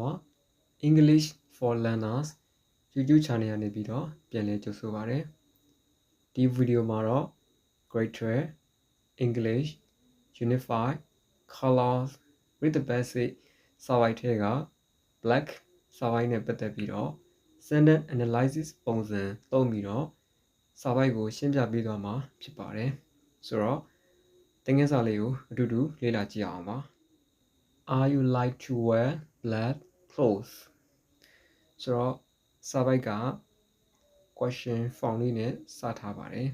ပါ English for Learners YouTube channel ကနေပြီးတော့ပြန်လည်ကြိုဆိုပါရစေဒီဗီဒီယိုမှာတော့ Grade 12 English Unit 5 Colors with the basic စာပိုက်ထဲက black စာပိုက်နဲ့ပတ်သက်ပြီးတော့ sentence analysis ပုံစံသုံးပြီးတော့စာပိုက်ကိုရှင်းပြပေးသွားမှာဖြစ်ပါတယ်ဆိုတော့သင်ခန်းစာလေးကိုအတူတူလေ့လာကြည့်အောင်ပါ Are you like to wear black clothes ဆိုတော့စာပိုက်က question form လေးနဲ့စထားပါတယ်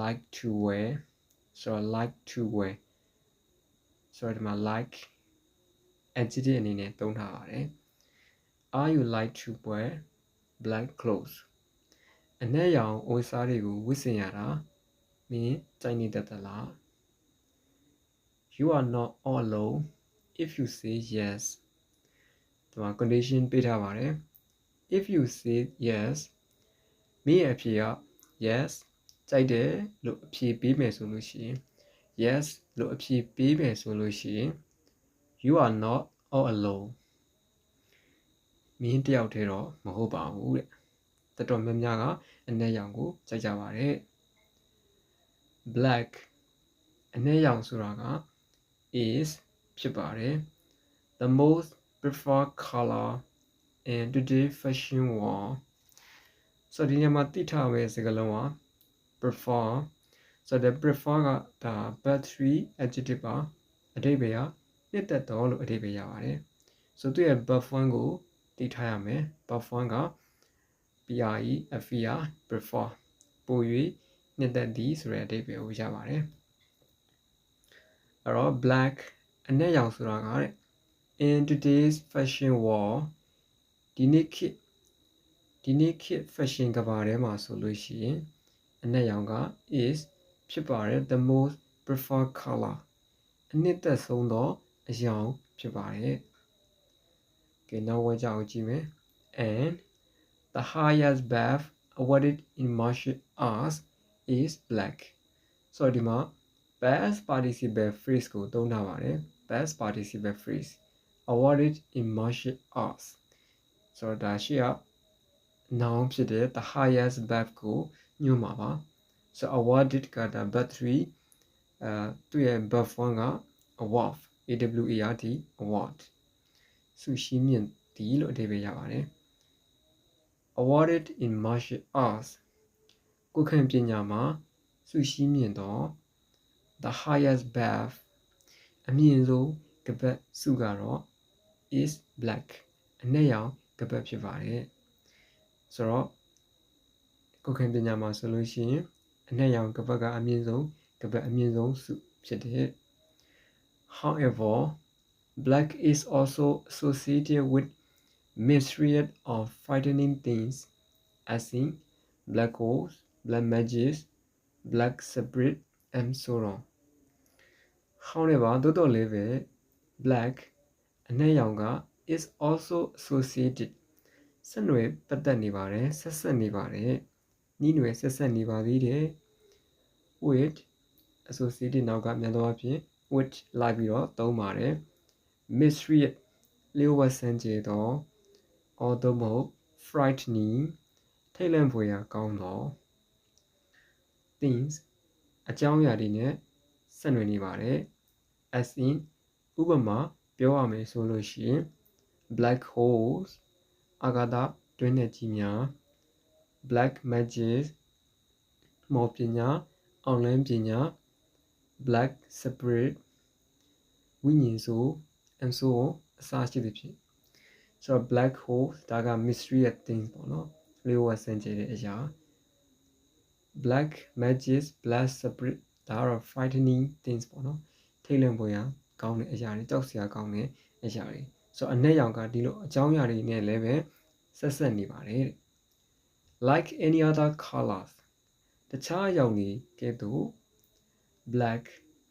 like to wear ဆိုတော့ like to wear ဆိုတော့ဒီမှာ like adjective အနေနဲ့သုံးထားပါတယ် Are you like to wear black clothes အနက်ရောင်အိုးစားတွေကိုဝတ်ဆင်ရတာမင်းကြိုက်နေတတ်သလား You are not all alone if you say yes ဒီမှာ condition ပေးထားပါတယ် if you say yes မင်းရဲ့အဖြေက yes ကြိုက်တယ်လို့အဖြေပေးမယ်ဆိုလို့ရှိရင် yes လို့အဖြေပေးမယ်ဆိုလို့ရှိရင် you are not all alone မင်းတယောက်တည်းတော့မဟုတ်ပါဘူးတဲ့တော်တော်များများကအနက်ရောင်ကိုကြိုက်ကြပါတယ် black အနက်ရောင်ဆိုတာက is ဖြစ်ပါတယ် the most preferred color in today fashion world ဆိုတော့ဒီနေရာမှာသိထားမယ့်စကားလုံးက prefer ဆိုတော့ prefer ကဒါ battery adjective ပါအဓိပ္ပာယ်ကနှစ်သက်တော်လို့အဓိပ္ပာယ်ရပါတယ်ဆိုသူ့ရဲ့ verb form ကိုသိထားရမယ် verb form က PRE FER prefer ပို၍နှစ်သက်သည်ဆိုတဲ့အဓိပ္ပာယ်ကိုရပါတယ်အဲ့တော့ black အနက်ရောင်ဆိုတာကတဲ့ in today's fashion world ဒီနေ့ခေတ်ဒီနေ့ခေတ် fashion ကဘာထဲမှာဆိုလို့ရှိရင်အနက်ရောင်က is ဖြစ်ပါတယ် the most preferred color အနှစ်သက်ဆုံးသောအရောင်ဖြစ်ပါတယ်ကဲနောက်ဝဲကြအောင်ကြည့်မယ် and the highest bath awarded in martial arts is black ဆိုတော့ဒီမှာ past participle phrase ကိုသုံးထားပါတယ် past participle phrase Awarded in martial arts ဆိုတော့ဒါရှိက noun ဖြစ်တဲ့ the highest bath ကိုညွှန်မှာပါဆို awarded ကဒါ battery အဲသူ့ရဲ့ verb form က award a w a r d award ဆုရှိမြင့်သည်လို့အဓိပ္ပာယ်ရပါတယ် awarded in martial arts ကိုယ်ခံပညာမှာဆုရှိမြင့်သော the highest bath အမြင့်ဆုံးကပတ်ဆုကတော့ is black အနက်ရောင်ကပတ်ဖြစ်ပါတယ်ဆိုတော့ကိုယ်ခံပညာမှာဆိုလို့ရှိရင်အနက်ရောင်ကပတ်ကအမြင့်ဆုံးကပတ်အမြင့်ဆုံးဆုဖြစ်တယ် however black is also associated with mystery of frightening things as in black holes black magic black spirit and so on however တိုးတော့လေးပဲ black အနက်ရောင်က is also associated ဆက်နွယ်ပတ်သက်နေပါတယ်ဆက်ဆက်နေပါတယ်နီးနွယ်ဆက်ဆက်နေပါသေးတယ် with associated နောက်ကမြန်သောအဖြစ် with လိုက်ပြီးတော့သုံးပါတယ် mystery လျှို့ဝှက်ဆန်းကျဲသော or သို့မဟုတ် frightening ထိတ်လန့်ဖွယ်ရာကောင်းသော things အကြောင်းအရာတွေနဲ့ဆက်နွယ်နေပါတယ် as in ဥပမာ ပြောရမယ်ဆိုလို့ရှိရင် black holes အာဂါသတွင်းနဲ့ကြီးများ black magic မော်ပညာအောင်လန်းပညာ black spirit ဝိညာဉ်ဆို and so on အစရှိသဖြင့်ဆိုတော့ black hole ဒါက mystery of things ပေါ့နော်လျှို့ဝှက်စင်ကြယ်တဲ့အရာ black magic black spirit ဒါကတော့ frightening things ပေါ့နော်ထိတ်လန့်ဖွယ်ရာ ကောင်းတဲ့အရာတွေကြောက်စရာကောင်းတဲ့အရာတွေဆိုတော့အနက်ရောင်ကဒီလိုအကြောင်းအရာတွေနဲ့လည်းပဲဆက်ဆက်နေပါတယ်တဲ့ like any other colors တခြားအရောင်တွေကဲ့သို့ black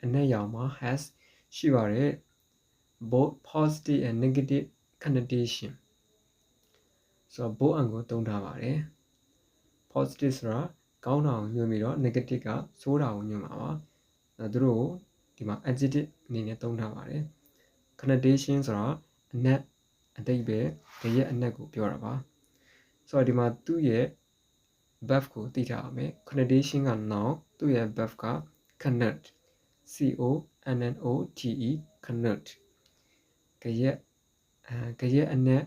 အနက်ရောင်မှာ has ရှိပါတယ် both positive and negative connotation ဆိုတော့ both အံကိုသုံးထားပါတယ် positive ဆိုတာကောင်းတာကိုညွှန်ပြီးတော့ negative ကဆိုးတာကိုညွှန်မှာပါအဲသူတို့ ဒီမှာ adjective အနေနဲ့သုံးထားပါတယ် connotation ဆိုတာအနက်အတိတ်ပဲတရက်အနက်ကိုပြောတာပါဆိုတော့ဒီမှာသူ့ရဲ့ verb ကိုသိထားရမယ် connotation က noun သူ့ရဲ့ verb က connote c o n n o t e connote ကြရက်အဲကြရက်အနက်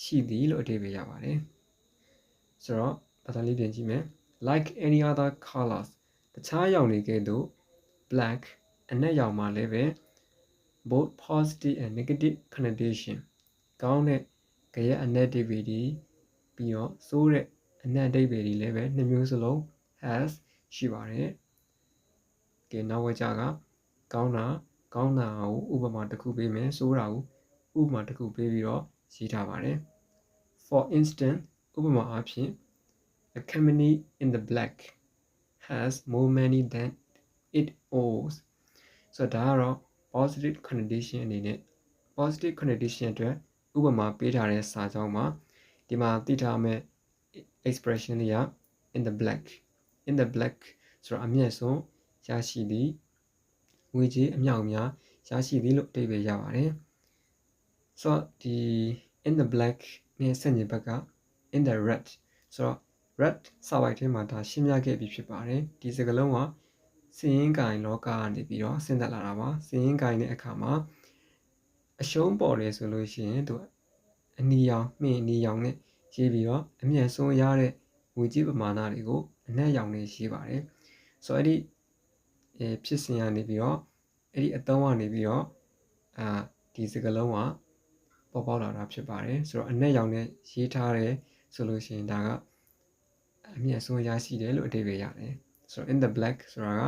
ရှိသည်လို့အဓိပ္ပာယ်ရပါတယ်ဆိုတော့ဘာသာလေးပြင်ကြည့်မယ် like any other colors တခြားရောင်တွေကဲ့သို့ black အနက်ရောင်မှာလည်းပဲ both positive and negative connotation ကောင်းတဲ့ကြရက်အနက်အဓိပ္ပာယ်ဒီပြီးတော့ဆိုးတဲ့အနက်အဓိပ္ပာယ်ဒီလည်းပဲနှစ်မျိုးစလုံး has ရှိပါတယ်ကဲနောက်ဝကြကကောင်းတာကောင်းတာကိုဥပမာတစ်ခုပေးမယ်ဆိုးတာကိုဥပမာတစ်ခုပေးပြီးတော့ရေးထားပါတယ် for instance ဥပမာအားဖြင့် a company in the black has more money than it owes ဆိုတော့ဒါကတော့ positive connotation အနေနဲ့ positive connotation အတွက်ဥပမာပေးထားတဲ့စာကြောင်းမှာဒီမှာသိထားမယ့် expression တွေက in the black in the black ဆိုတော့အမျက်ဆုံးရရှိသည်ငွေကြေးအမြောက်အများရရှိသည်လို့အဓိပ္ပာယ်ရပါတယ်ဆိုတော့ဒီ in the black နဲ့ဆန့်ကျင်ဘက်က in the red ဆိုတော့ red စာပိုက်ထဲမှာဒါရှင်းပြခဲ့ပြီးဖြစ်ပါတယ်ဒီစကားလုံးက စည်ရင်းကင်လောကကနေပြီးတော့ဆင်းသက်လာတာပါစည်ရင်းကင်တဲ့အခါမှာအရှုံးပေါ်တယ်ဆိုလို့ရှိရင်သူအနီရောင်မြင့်အနီရောင်နဲ့ရေးပြီးတော့အမြင့်ဆုံးရတဲ့ငွေကြေးပမာဏတွေကိုအနက်ရောင်နဲ့ရေးပါတယ်ဆိုတော့အဲ့ဒီအဲဖြစ်စဉ်ကနေပြီးတော့အဲ့ဒီအသုံးကနေပြီးတော့အာဒီစကားလုံးကပေါ်ပေါက်လာတာဖြစ်ပါတယ်ဆိုတော့အနက်ရောင်နဲ့ရေးထားတယ်ဆိုလို့ရှိရင်ဒါကအမြင့်ဆုံးရရှိတယ်လို့အဓိပ္ပာယ်ရတယ် ဆိုတော့ in the black ဆိုတာက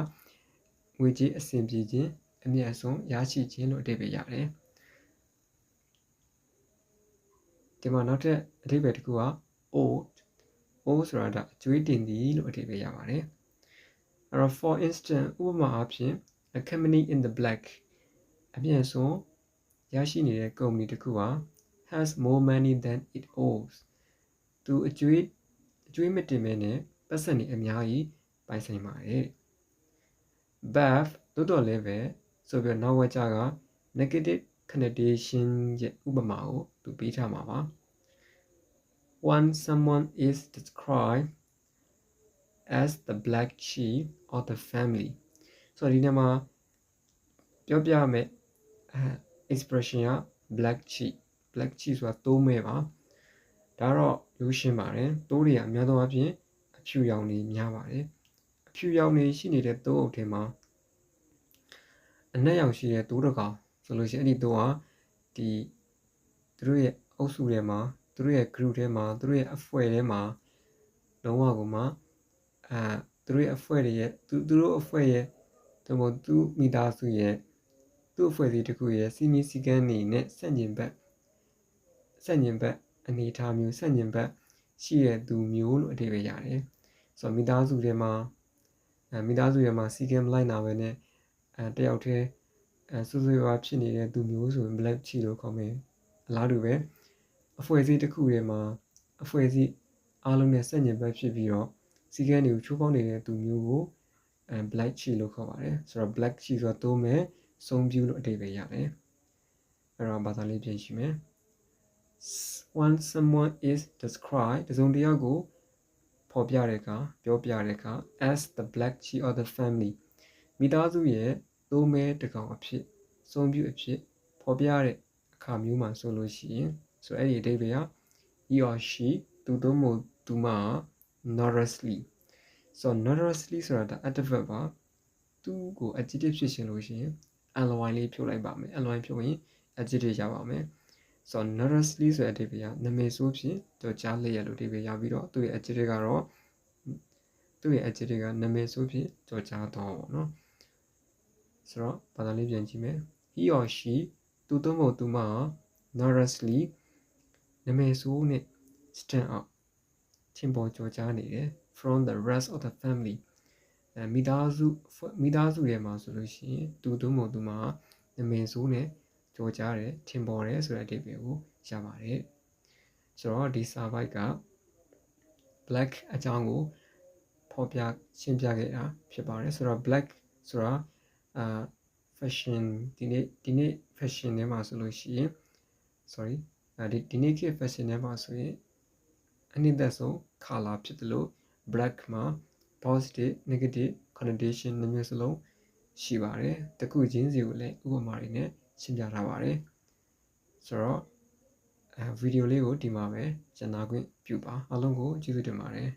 ငွေကြေးအဆင်ပြေခြင်းအမြင့်ဆုံးရရှိခြင်းလို့အဓိပ္ပာယ်ရတယ်ဒီမှာနောက်ထပ်အဓိပ္ပာယ်တစ်ခုက old old ဆိုတာဒါအကျွေးတင်သည်လို့အဓိပ္ပာယ်ရပါတယ်အဲ့တော့ for instance ဥပမာအားဖြင့် a company in the black အမြင့်ဆုံးရရှိနေတဲ့ကုမ္ပဏီတစ်ခုဟာ has more money than it owes သူအကျွေးအကျွေးမတင်မဲနဲ့ပတ်စံနေအများကြီး ပိုင်ဆိုင်ပါတယ် bath တိုးတော်လည်းပဲဆိုပြီးနောက်ဝက်ကြက negative connotation ရဲ့ဥပမာကိုသူပေးထားမှာပါ when someone is described as the black sheep of the family ဆိုတော့ဒီနေရာမှာပြောပြမယ်အဲ expression က black sheep black sheep ဆိုတာသိုးမဲပါဒါတော့ရိုးရှင်းပါတယ်သိုးတွေကအများသောအားဖြင့်အဖြူရောင်တွေများပါတယ်အ ဖြူရောင်တွေရှိနေတဲ့သိုးအုပ်ထဲမှာအနက်ရောင်ရှိတဲ့သိုးတစ်ကောင်ဆိုလို့ရှိရင်အဲ့ဒီသိုးကဒီသူတို့ရဲ့အုပ်စုထဲမှာသူတို့ရဲ့ group ထဲမှာသူတို့ရဲ့အဖွဲ့ထဲမှာလုံးဝကိုမှအာသူတို့ရဲ့အဖွဲ့တွေရဲ့သူသူတို့အဖွဲ့ရဲ့ဒါမှမဟုတ်သူမိသားစုရဲ့သူ့အဖွဲ့အစည်းတစ်ခုရဲ့စီမီစီကန်းနေနဲ့ဆန့်ကျင်ဘက်ဆန့်ကျင်ဘက်အနေအထားမျိုးဆန့်ကျင်ဘက်ရှိတဲ့သူမျိုးလို့အဓိပ္ပာယ်ရတယ်ဆိုတော့မိသားစုထဲမှာ အဲမိသားစုထဲမှာစီကန်းမလိုက်နာပဲနဲ့အဲတယောက်တည်းအဲစူးစူးရွာဖြစ်နေတဲ့သူမျိုးဆိုရင် black ချီလို့ခေါ်မယ်အလားတူပဲအဖွဲ့အစည်းတစ်ခုထဲမှာအဖွဲ့အစည်းအားလုံးနဲ့ဆက်ညင်ဘက်ဖြစ်ပြီးတော့စီကန်းတွေကိုချိုးပေါင်းနေတဲ့သူမျိုးကိုအဲ black sheep လို့ခေါ်ပါတယ်ဆိုတော့ black sheep ဆိုတော့သုံးမယ်စုံပြူလို့အဓိပ္ပာယ်ရတယ်အဲ့တော့ဘာသာလေးပြင်ရှိမယ် when someone is described တစုံတစ်ယောက်ကို ဖော်ပြတဲ့အခါပြောပြတဲ့အခါ as the black sheep of the family မိသားစုရဲ့သုံးမဲတကောင်အဖြစ်စုံပြူအဖြစ်ဖော်ပြတဲ့အခါမျိုးမှာဆိုလို့ရှိရင်ဆိုတော့အဲ့ဒီအဓိပ္ပာယ်က he or she သူတို့မို့သူမ nervously ဆိုတော့ nervously ဆိုတာဒါ adverb ပါသူ့ကို adjective ဖြစ်ရှင်လို့ရှိရင် ly လေးဖြုတ်လိုက်ပါမယ် ly ဖြုတ်ရင် adjective ရပါမယ် ဆိုတော့ nervously ဆိုတဲ့အဓိပ္ပာယ်ကနာမည်ဆိုးဖြင့်ကြော်ကြားလျက်လို့အဓိပ္ပာယ်ရပြီးတော့သူ့ရဲ့ adjective ကတော့သူ့ရဲ့ adjective ကနာမည်ဆိုးဖြင့်ကြော်ကြားတော့ပေါ့နော်ဆိုတော့ဘာသာလေးပြန်ကြည့်မယ် he or she သူတို့မို့သူမ nervously နာမည်ဆိုးနဲ့ stand out ထင်ပေါ်ကျော်ကြားနေတယ် from the rest of the family အဲမိသားစုမိသားစုရဲ့မှာဆိုလို့ရှိရင်သူသူမို့သူမှာနာမည်ဆိုးနဲ့ ကြော်ကြားတယ်ထင်ပေါ်တယ်ဆိုတဲ့အဓိပ္ပာယ်ကိုရပါတယ်ဆိုတော့ဒီစာပိုက်က black အကြောင်းကိုဖော်ပြရှင်းပြခဲ့တာဖြစ်ပါတယ်ဆိုတော့ black ဆိုတာအာ fashion ဒီနေ့ဒီနေ့ fashion ထဲမှာဆိုလို့ရှိရင် sorry အဲဒီဒီနေ့ခေတ် fashion ထဲမှာဆိုရင်အနှစ်သက်ဆုံး color ဖြစ်တယ်လို့ black မှာ positive negative connotation နှစ်မျိုးစလုံးရှိပါတယ်တခုချင်းစီကိုလည်းဥပမာတွေနဲ့ ရှင်းပြထားပါတယ်ဆိုတော့အဲဗီဒီယိုလေးကိုဒီမှာပဲကျန်နာခွင့်ပြုပါအားလုံးကိုကျေးဇူးတင်ပါတယ်